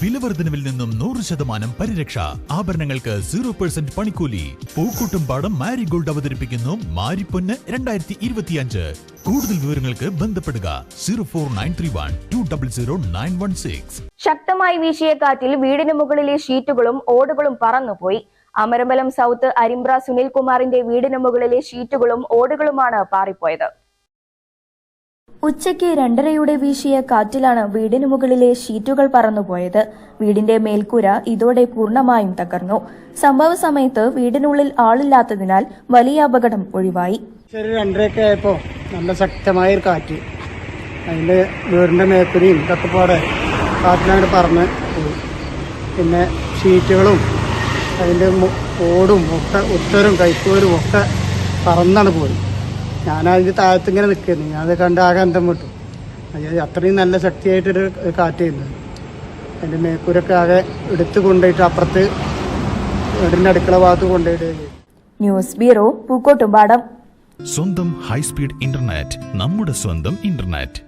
വിലവർദ്ധനവിൽ നിന്നും നൂറ് ശതമാനം പരിരക്ഷ. ആഭരണങ്ങൾക്ക് സീറോ പെർസെന്റ് പണിക്കൂലി. പൂക്കൂട്ടും പാടം മാരിഗോൾഡ് അവതരിപ്പിക്കുന്നു മാരിപ്പൊന്ന് രണ്ടായിരത്തി ഇരുപത്തിയഞ്ച് കൂടുതൽ വിവരങ്ങൾക്ക് ബന്ധപ്പെടുക zero four nine three one two double zero nine one six. ശക്തമായി വീശിയ കാറ്റിൽ വീടിന് മുകളിലെ ഷീറ്റുകളും ഓടുകളും പറന്നുപോയി. അമരമ്പലം സൗത്ത് അരിമ്പ്ര സുനിൽകുമാറിന്റെ വീടിന് മുകളിലെ ഷീറ്റുകളും ഓടുകളുമാണ് പാറിപ്പോയത്. ഉച്ചയ്ക്ക് രണ്ടരയുടെ വീശിയ കാറ്റിലാണ് വീടിന് മുകളിലെ ഷീറ്റുകൾ പറന്നുപോയത്. വീടിന്റെ മേൽക്കൂര ഇതോടെ പൂർണമായും തകർന്നു. സംഭവ സമയത്ത് വീടിനുള്ളിൽ ആളില്ലാത്തതിനാൽ വലിയ അപകടം ഒഴിവായി. രണ്ടരയൊക്കെ ആയപ്പോ നല്ല ശക്തമായ ഒരു കാറ്റ്. അതിന്റെ വീടിന്റെ മേക്കുരിയും ഇതൊക്കെ പാടെ കാറ്റിനങ്ങോട്ട് പറന്ന് പോയി. പിന്നെ ഷീറ്റുകളും അതിന്റെ ഓടും ഒക്കെ ഉത്തരും കൈപ്പോരും ഒക്കെ പറന്നാണ് പോയി. ഞാനതിന്റെ താഴത്ത് ഇങ്ങനെ നിൽക്കുന്നു ഞാനത് കണ്ട് ആകെ അന്തം വിട്ടു. അത് അത്രയും നല്ല ശക്തിയായിട്ടൊരു കാറ്റ് ചെയ്യുന്നത് അതിന്റെ മേക്കൂരൊക്കെ ആകെ എടുത്ത് കൊണ്ടുപോയിട്ട് അപ്പുറത്ത് വീടിന്റെ അടുക്കള ഭാഗത്ത് കൊണ്ടുപോയിട്ട് ന്യൂസ് ബ്യൂറോ പൂക്കോട്ടുംപാടം. സ്വന്തം ഹൈസ്പീഡ് ഇന്റർനെറ്റ് നമ്മുടെ സ്വന്തം ഇന്റർനെറ്റ്.